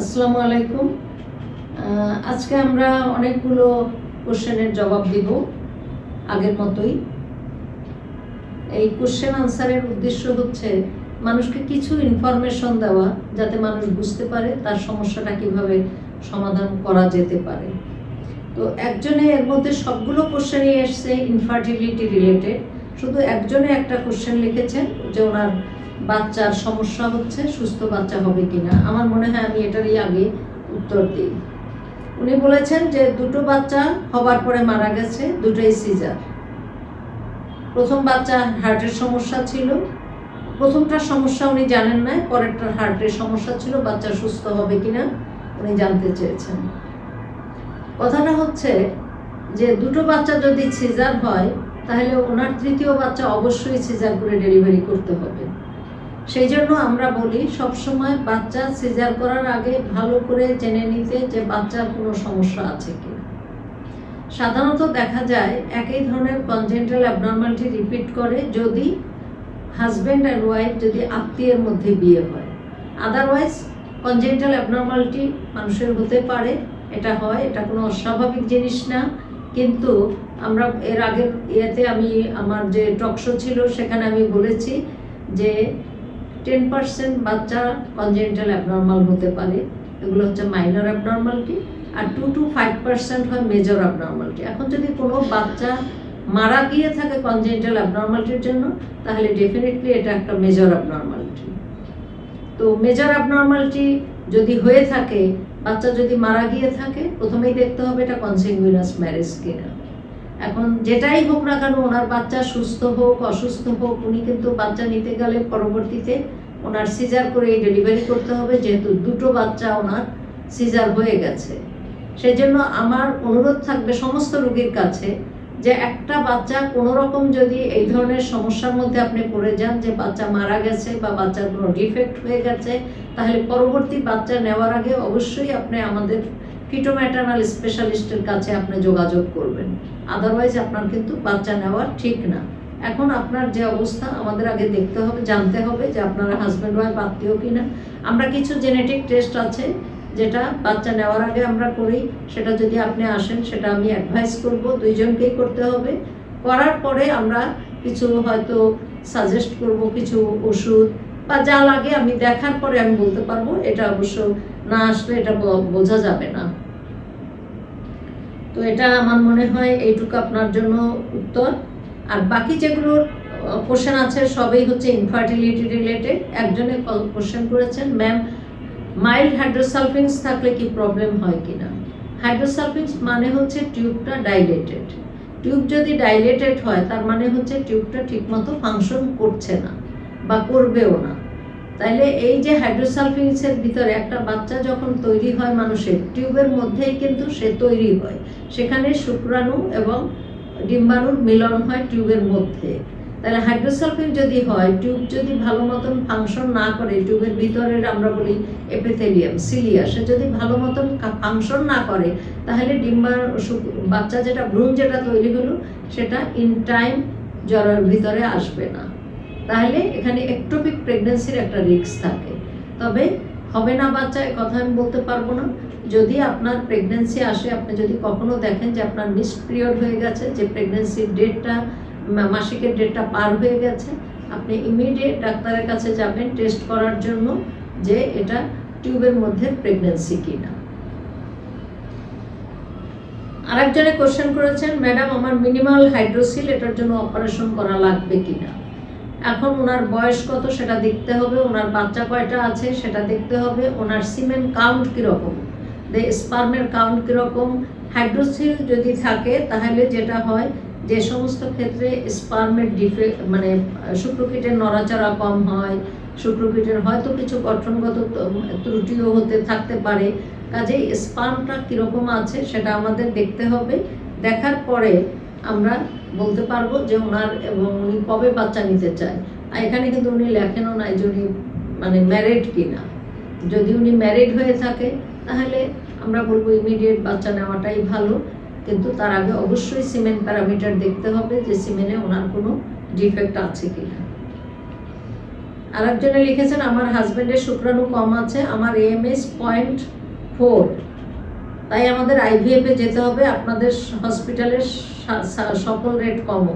আসসালামু আলাইকুম। আজকে আমরা অনেকগুলো কোশ্চেনের জবাব দিব, আগের মতোই। এই কোশ্চেন আনসারের উদ্দেশ্য হচ্ছে মানুষকে কিছু ইনফরমেশন দেওয়া যাতে মানুষ বুঝতে পারে তার সমস্যাটা কীভাবে সমাধান করা যেতে পারে। তো একজনে এর মধ্যে সবগুলো কোশ্চেনই এসছে ইনফার্টিলিটি রিলেটেড শুধু একজনে একটা কোশ্চেন লিখেছেন যে ওনার বাচ্চার সমস্যা হচ্ছে, সুস্থ বাচ্চা হবে কিনা? আমার মনে হয় আমি এটারই আগে উত্তর দিই। উনি বলেছেন যে দুটো বাচ্চা হবার পরে মারা গেছে, দুটোই সিজার প্রথম বাচ্চা হার্টের সমস্যা ছিল। প্রথমটার সমস্যা উনি জানেন না পরেরটার হার্টের সমস্যা ছিল, বাচ্চা সুস্থ হবে কিনা, উনি জানতে চেয়েছেন। কথাটা হচ্ছে যে দুটো বাচ্চা যদি সিজার হয়, তাহলে ওনার তৃতীয় বাচ্চা অবশ্যই সিজার করে ডেলিভারি করতে হবে। সেই জন্য আমরা বলি, সবসময় বাচ্চা সিজার করার আগে ভালো করে জেনে নিতে যে বাচ্চার কোনো সমস্যা আছে কি। সাধারণত দেখা যায় একই ধরনের কনজেন্টাল অ্যাবনর্মালিটি রিপিট করে যদি হাজব্যান্ড অ্যান্ড ওয়াইফ যদি আত্মীয়ের মধ্যে বিয়ে হয়। আদারওয়াইজ কনজেন্টাল অ্যাবনর্মালিটি মানুষের হতে পারে, এটা হয়, এটা কোনো অস্বাভাবিক জিনিস না। কিন্তু আমরা এর আগের ইয়েতে আমি, আমার যে টকশো ছিল, সেখানে আমি বলেছি যে টেন পার্সেন্ট বাচ্চা কনজেন্টাল অ্যাবনর্মাল হতে পারে। এগুলো হচ্ছে মাইনর অ্যাবনর্মালিটি আর টু টু ফাইভ পার্সেন্ট হয় মেজর অ্যাবনর্মালিটি এখন যদি কোনো বাচ্চা মারা গিয়ে থাকে কনজেন্টাল অ্যাবনর্মালিটির জন্য, তাহলে ডেফিনেটলি এটা একটা মেজর অ্যাবনর্মালিটি তো মেজর অ্যাবনর্মালিটি যদি হয়ে থাকে, বাচ্চা যদি মারা গিয়ে থাকে, প্রথমেই দেখতে হবে এটা কনসিকুইনাস ম্যারেজ কিনা। এখন যেটাই হোক না কেন, ওনার বাচ্চা সুস্থ হোক, অসুস্থ হোক, উনি কিন্তু বাচ্চা নিতে গেলে পরবর্তীতে ওনার সিজার করে ডেলিভারি করতে হবে, যেহেতু দুটো বাচ্চা ওনার সিজার হয়ে গেছে। সেই জন্য আমার অনুরোধ থাকবে সমস্ত রোগীর কাছে যে একটা বাচ্চা কোনো রকম যদি এই ধরনের সমস্যার মধ্যে আপনি পড়ে যান, যে বাচ্চা মারা গেছে বা বাচ্চার কোনো ডিফেক্ট হয়ে গেছে, তাহলে পরবর্তী বাচ্চা নেওয়ার আগে অবশ্যই আপনি আমাদের ফিটোম্যাটার্নাল স্পেশালিস্টের কাছে আপনি যোগাযোগ করবেন। আদারওয়াইজ আপনার কিন্তু বাচ্চা নেওয়া ঠিক না। এখন আপনার যে অবস্থা, আমাদের আগে দেখতে হবে, জানতে হবে যে আপনার হাজব্যান্ড ওয়াইফ আত্মীয় কিনা। আমরা কিছু জেনেটিক টেস্ট আছে, যেটা বাচ্চা নেওয়ার আগে আমরা করি। সেটা যদি আপনি আসেন, সেটা আমি অ্যাডভাইস করব, দুইজনকেই করতে হবে। করার পরে আমরা কিছু হয়তো সাজেস্ট করব, কিছু ওষুধ বা যা লাগে আমি দেখার পরে আমি বলতে পারব। এটা অবশ্য না আসলে এটা বোঝা যাবে না। তো এটা আমার মনে হয় এইটুকু আপনার জন্য উত্তর। আর বাকি যেগুলো কোশ্চেন আছে, সবই হচ্ছে ইনফার্টিলিটি রিলেটেড একজনে কোশ্চেন করেছেন ম্যাম মাইল্ড হাইড্রোসালফিংস থাকলে কি প্রবলেম হয় কি না হাইড্রোসালফিংস মানে হচ্ছে টিউবটা ডাইলেটেড টিউব যদি ডাইলেটেড হয়, তার মানে হচ্ছে টিউবটা ঠিকমতো ফাংশন করছে না বা করবেও না। তাইলে এই যে হাইড্রোসালফিংসের ভিতরে একটা বাচ্চা যখন তৈরি হয় মানুষের, টিউবের মধ্যেই কিন্তু সে তৈরি হয়। সেখানে শুক্রাণু এবং ডিম্বাণুর মিলন হয় টিউবের মধ্যে। তাহলে হাইড্রোসালফিন যদি হয়, টিউব যদি ভালো মতন ফাংশন না করে, টিউবের ভিতরের আমরা বলি এপিথেলিয়াম সিলিয়া সে যদি ভালো মতন ফাংশন না করে, তাহলে ডিম্বা বাচ্চা যেটা, ভ্রূণ যেটা তৈরি হলো, সেটা ইন টাইম জ্বরের ভিতরে আসবে না। তাহলে এখানে একটোপিক প্রেগনেন্সির একটা রিস্ক থাকে। তবে হবে না বাচ্চা, এ কথা আমি বলতে পারব না। যদি আপনার প্রেগনেন্সি আসে, আপনি যদি কখনো দেখেন যে আপনার মিস পিরিয়ড হয়ে গেছে, যে প্রেগনেন্সির ডেটটা মাসিকের ডেটটা পার হয়ে গেছে, আপনি ইমিডিয়েট ডাক্তারের কাছে যাবেন টেস্ট করার জন্য যে এটা টিউবের মধ্যে প্রেগনেন্সি কিনা। আরেকজনে কোশ্চেন করেছেন ম্যাডাম আমার মিনিমাল হাইড্রোসিল এটার জন্য অপারেশন করা লাগবে কিনা? এখন ওনার বয়স কত সেটা দেখতে হবে, ওনার বাচ্চা কয়টা আছে সেটা দেখতে হবে, ওনার সিমেন্ট কাউন্ট কীরকম? স্পার্মের কাউন্ট কীরকম? হাইড্রোসিল যদি থাকে, তাহলে যেটা হয়, যে সমস্ত ক্ষেত্রে স্পার্মের ডিফে মানে শুক্রকীটের নড়াচড়া কম হয়, শুক্রকীটের হয়তো কিছু গঠনগত ত্রুটিও হতে থাকতে পারে, কাজেই স্পার্মটা কীরকম আছে সেটা আমাদের দেখতে হবে। দেখার পরে আমরা বলতে পারব যে ওনার এবং উনি কবে বাচ্চা নিতে চায়। আর এখানে কিন্তু উনি লেখেনও নাই যে উনি মানে ম্যারিড কিনা। যদি উনি ম্যারিড হয়ে থাকে, তাহলে আমরা বলব ইমিডিয়েট বাচ্চা নেওয়াটাই ভালো। কিন্তু তার আগে অবশ্যই সিমেন্ট প্যারামিটার দেখতে হবে যে সিমেন্টে ওনার কোনো ডিফেক্ট আছে কিনা। আরেকজনে লিখেছেন, আমার হাজবেন্ডের শুক্রাণু কম আছে। আমার এএমএস পয়েন্ট ফোর তাই আমাদের আইভিএফ যেতে হবে, আপনাদের হসপিটালের সা- সা- সকল রেট কম।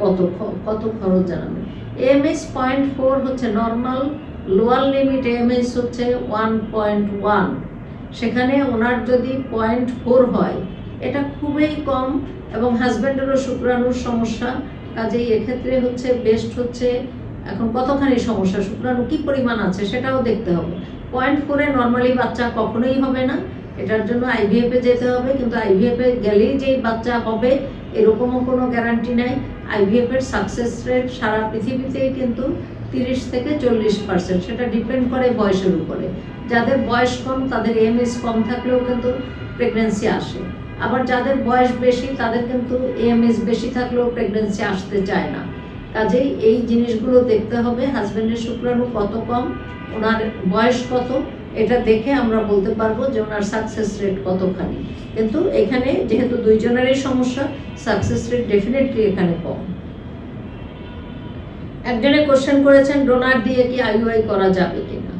কত কত খরচ জানাবেন? এএমএস পয়েন্ট ফোর হচ্ছে নর্মাল লোয়ার লিমিট এএমএস হচ্ছে ওয়ান পয়েন্ট ওয়ান সেখানে ওনার যদি পয়েন্ট ফোর হয়, এটা খুবই কম এবং হাজব্যান্ডেরও শুক্রাণুর সমস্যা। কাজেই এক্ষেত্রে হচ্ছে বেস্ট হচ্ছে, এখন কতখানি সমস্যা? শুক্রাণু কি পরিমাণ আছে সেটাও দেখতে হবে। পয়েন্ট ফোরে নর্মালি বাচ্চা কখনোই হবে না। এটার জন্য আইভিএফ এ যেতে হবে, কিন্তু আইভিএফ এ গেলেই যে বাচ্চা হবে, এরকমও কোনো গ্যারান্টি নাই। আইভিএফ এর সাকসেস রেট সারা পৃথিবীতেই কিন্তু তিরিশ থেকে চল্লিশ পার্সেন্ট সেটা ডিপেন্ড করে বয়সের উপরে। যাদের বয়স কম, তাদের এমএস কম থাকলেও কিন্তু প্রেগনেন্সি আসে। আবার যাদের বয়স বেশি, তাদের কিন্তু এএমএস বেশি থাকলেও প্রেগনেন্সি আসতে চায় না। কাজেই এই জিনিসগুলো দেখতে হবে হাজব্যান্ডের শুক্রাণু কত কম, ওনার বয়স কত এটা দেখে আমরা বলতে পারব যে ওনার সাকসেস রেট কতখানি। কিন্তু এখানে যেহেতু দুইজনেরই সমস্যা সাকসেস রেট ডেফিনেটলি এখানে কম। একজনে কোশ্চেন করেছেন, ডোনার দিয়ে কি আইউআই করা যাবে কিনা?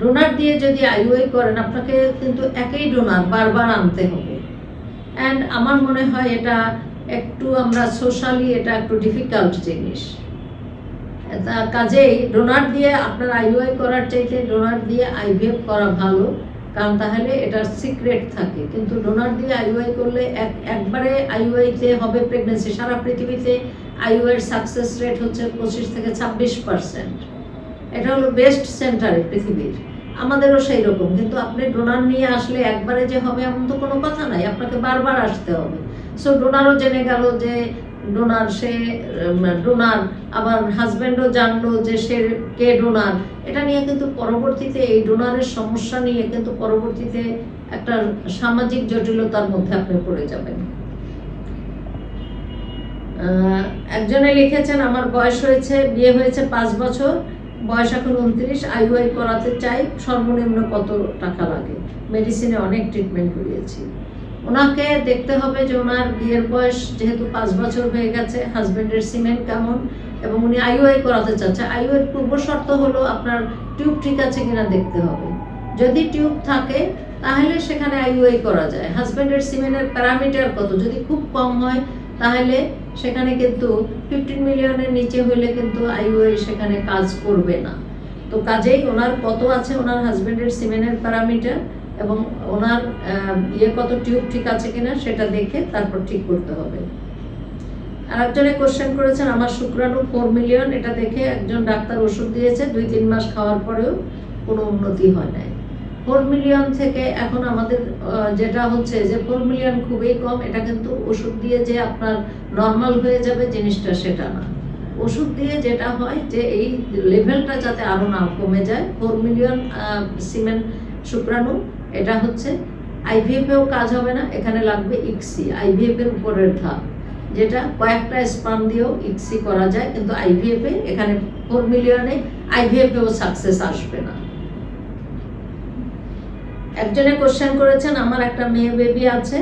ডোনার দিয়ে যদি আইউআই করেন, আপনাকে কিন্তু একই ডোনার বারবার আনতে হবে। অ্যান্ড আমার মনে হয় এটা একটু আমরা সোশ্যালি এটা একটু ডিফিকাল্ট জিনিস। কাজেই ডোনার দিয়ে আপনার আইউআই করার চাইতে ডোনার দিয়ে আইভিএফ করা ভালো, কারণ তাহলে এটার সিক্রেট থাকে। কিন্তু ডোনার দিয়ে আইউআই করলে এক, একবারে আইউআইতে হবে প্রেগনেন্সি সারা পৃথিবীতে আইউআইয়ের সাকসেস রেট হচ্ছে পঁচিশ থেকে ছাব্বিশ পার্সেন্ট এটা হলো বেস্ট সেন্টারে পৃথিবীর। আমাদেরও সেই রকম। কিন্তু আপনি ডোনার নিয়ে আসলে একবারে যে হবে এমন তো কোনো কথা নাই। আপনাকে বারবার আসতে হবে। সো ডোনারও জেনে গেল যে ডোনার, সে ডোনার আবার হাজব্যান্ডও জানলো যে সে কে ডোনার। এটা নিয়ে কিন্তু পরবর্তীতে, এই ডোনারের সমস্যা নিয়ে কিন্তু পরবর্তীতে একটা সামাজিক জটিলতার মধ্যে আপনি পড়ে যাবেন। একজনে লিখেছেন, আমার বয়স হয়েছে, বিয়ে হয়েছে পাঁচ বছর, বয়স এখন উনত্রিশ আইউআই করাতে চাই, সর্বনিম্ন কত টাকা লাগে? মেডিসিনে অনেক ট্রিটমেন্ট করিয়েছি। ওনাকে দেখতে হবে যে ওনার বিয়ের বয়স যেহেতু পাঁচ বছর হয়ে গেছে হাজবেন্ডের সিমেন্ট কেমন এবং উনি আইউআই করাতে চাচ্ছে। আইউআই পূর্ব শর্ত হলো আপনার টিউব ঠিক আছে কিনা দেখতে হবে। যদি টিউব থাকে, তাহলে সেখানে আইউআই করা যায়। হাজবেন্ডের সিমেন্টের প্যারামিটার কত? যদি খুব কম হয়, তাহলে সেখানে কিন্তু ফিফটিন মিলিয়নের নিচে হলে কিন্তু আইউআই সেখানে কাজ করবে না। তো কাজেই ওনার কত আছে? ওনার হাজবেন্ডের সিমেন্টের প্যারামিটার এবং ওনার ইয়ে কত টিউব ঠিক আছে কিনা সেটা দেখে তারপর ঠিক করতে হবে। আরেকজনে কোশ্চেন করেছেন, আমার শুক্রাণু ফোর মিলিয়ন এটা দেখে একজন ডাক্তার ওষুধ দিয়েছে, দুই তিন মাস খাওয়ার পরেও কোনো উন্নতি হয় নাই। ফোর মিলিয়ন থেকে এখন আমাদের যেটা হচ্ছে যে ফোর মিলিয়ন খুবই কম, এটা কিন্তু ওষুধ দিয়ে যে আপনার নর্মাল হয়ে যাবে জিনিসটা সেটা না। ওষুধ দিয়ে যেটা হয় যে এই লেভেলটা যাতে আরও না কমে যায় ফোর মিলিয়ন সিমেন্ট শুক্রাণু এটা হচ্ছে আইভিএফ এও কাজ হবে না, এখানে লাগবে ইক্সি আইভিএফ এর উপরের ধাপ, যেটা কয়েকটা স্পাম দিয়েও ইক্সি করা যায়, কিন্তু আইভিএফ এ এখানে ফোর মিলিয়নে আইভিএফ এও সাকসেস আসবে না। একজনে কোশ্চেন করেছেন, আমার একটা মেয়ে বেবি আছে,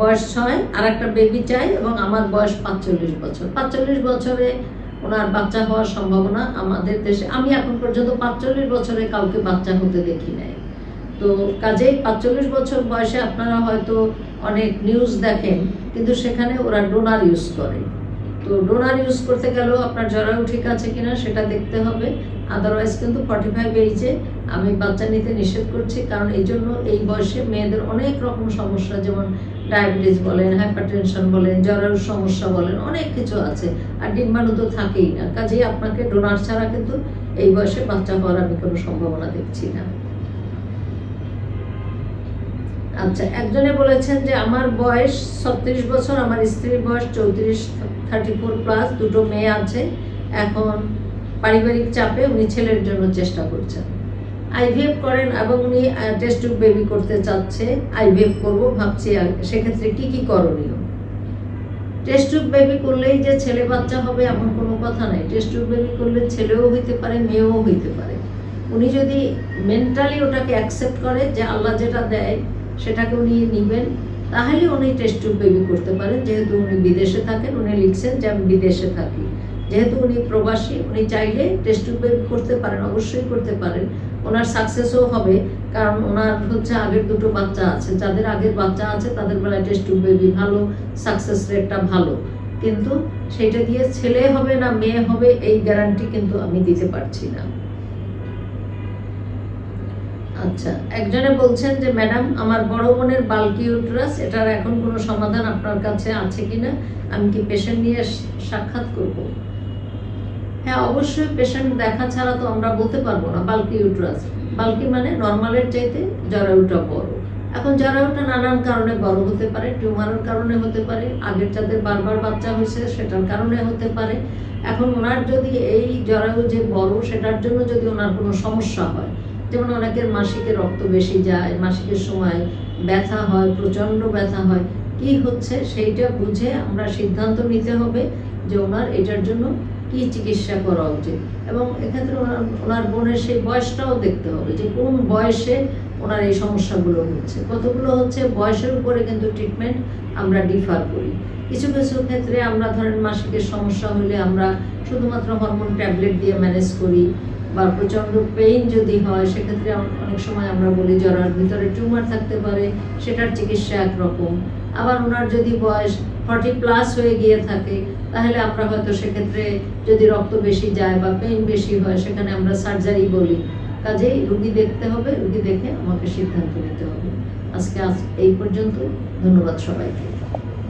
বয়স ছয় আর একটা বেবি চাই, এবং আমার বয়স পাঁচচল্লিশ বছর। পাঁচচল্লিশ বছরে ওনার বাচ্চা হওয়ার সম্ভাবনা আমাদের দেশে, আমি এখন পর্যন্ত পাঁচচল্লিশ বছরে কাউকে বাচ্চা হতে দেখি নাই। তো কাজেই পাঁচচল্লিশ বছর বয়সে আপনারা হয়তো অনেক নিউজ দেখেন, কিন্তু সেখানে ওরা ডোনার ইউজ করে। তো ডোনার ইউজ করতে গেলেও আপনার জরায়ু ঠিক আছে কিনা সেটা দেখতে হবে। আদারওয়াইজ কিন্তু ফর্টি ফাইভ এইজে আমি বাচ্চা নিতে নিষেধ করছি, কারণ এই জন্য এই বয়সে মেয়েদের অনেক রকম সমস্যা, যেমন ডায়াবেটিস বলেন হাইপারটেনশন বলেন, জরায়ুর সমস্যা বলেন, অনেক কিছু আছে। আর ডিম্বাণু তো থাকেই না। কাজেই আপনাকে ডোনার ছাড়া কিন্তু এই বয়সে বাচ্চা হওয়ার আমি কোনো সম্ভাবনা দেখছি না। আচ্ছা একজনে বলেছেন যে আমার বয়স ছত্রিশ বছর, আমার স্ত্রীর বয়স চৌত্রিশ থার্টি ফোর প্লাস দুটো মেয়ে আছে। এখন পারিবারিক চাপে উনি ছেলের জন্য চেষ্টা করছেন। আইভিএফ করেন এবং উনি টেস্ট বেবি করতে চাচ্ছে। আইভিএফ করব, ভাবছি সেক্ষেত্রে কি কি করণীয়? টেস্ট টিউব বেবি করলেই যে ছেলে বাচ্চা হবে এমন কোনো কথা নাই। টেস্ট টিউব বেবি করলে ছেলেও হইতে পারে, মেয়েও হইতে পারে। উনি যদি মেন্টালি ওটাকে অ্যাকসেপ্ট করে যে আল্লাহ যেটা দেয় সেটাকে উনি নিবেন। তাহলে উনি টেস্ট টিউব বেবি করতে পারেন। যেহেতু উনি বিদেশে থাকেন, উনি লিখছেন যে আমি বিদেশে থাকি। যেহেতু উনি প্রবাসী, উনি চাইলে টেস্ট বেবি করতে পারেন, অবশ্যই করতে পারেন। ওনার সাকসেসও হবে, কারণ ওনার হচ্ছে আগের দুটো বাচ্চা আছে। যাদের আগের বাচ্চা আছে, তাদের বেলায় টেস্ট বেবি ভালো সাকসেস রেটটা ভালো। কিন্তু সেটা দিয়ে ছেলে হবে না, মেয়ে হবে, এই গ্যারান্টি কিন্তু আমি দিতে পারছি না। আচ্ছা একজনে বলছেন যে, ম্যাডাম, আমার বড় বোনের বাল্কি ইউট্রাস এটার এখন কোনো সমাধান আপনার কাছে আছে কিনা? আমি কি পেশেন্ট নিয়ে সাক্ষাৎ করব? হ্যাঁ অবশ্যই পেশেন্ট দেখা ছাড়া তো আমরা বলতে পারব না, বাল্কি ইউট্রাস বাল্কি মানে নর্মালের চাইতে জরায়ুটা বড়। এখন জরায়ুটা নানান কারণে বড় হতে পারে, টিউমারের কারণে হতে পারে, আগের যাদের বারবার বাচ্চা হয়েছে, সেটার কারণে হতে পারে। এখন ওনার যদি এই জরায়ু যে বড়, সেটার জন্য যদি ওনার কোনো সমস্যা হয় যেমন অনেকের মাসিকে রক্ত বেশি যায়, মাসিকের সময় ব্যথা হয়, প্রচণ্ড ব্যথা হয়, কি হচ্ছে সেইটা বুঝে আমরা সিদ্ধান্ত নিতে হবে যে ওনার এটার জন্য কি চিকিৎসা করা উচিত। এবং এক্ষেত্রে ওনার ওনার বোনের সেই বয়সটাও দেখতে হবে যে কোন বয়সে ওনার এই সমস্যাগুলো হচ্ছে। কতগুলো হচ্ছে বয়সের উপরে কিন্তু ট্রিটমেন্ট আমরা ডিফার করি। কিছু কিছু ক্ষেত্রে আমরা ধরেন মাসিকের সমস্যা হলে আমরা শুধুমাত্র হরমোন ট্যাবলেট দিয়ে ম্যানেজ করি বা প্রচণ্ড পেইন যদি হয়, সেক্ষেত্রে অনেক সময় আমরা বলি জরার ভিতরে টিউমার থাকতে পারে, সেটার চিকিৎসা একরকম। আবার ওনার যদি বয়স ফর্টি প্লাস হয়ে গিয়ে থাকে, তাহলে আমরা হয়তো সেক্ষেত্রে যদি রক্ত বেশি যায় বা পেইন বেশি হয়, সেখানে আমরা সার্জারি বলি। কাজেই রুগী দেখতে হবে, রুগী দেখে আমাকে সিদ্ধান্ত নিতে হবে। আজকে আজ এই পর্যন্ত, ধন্যবাদ সবাইকে।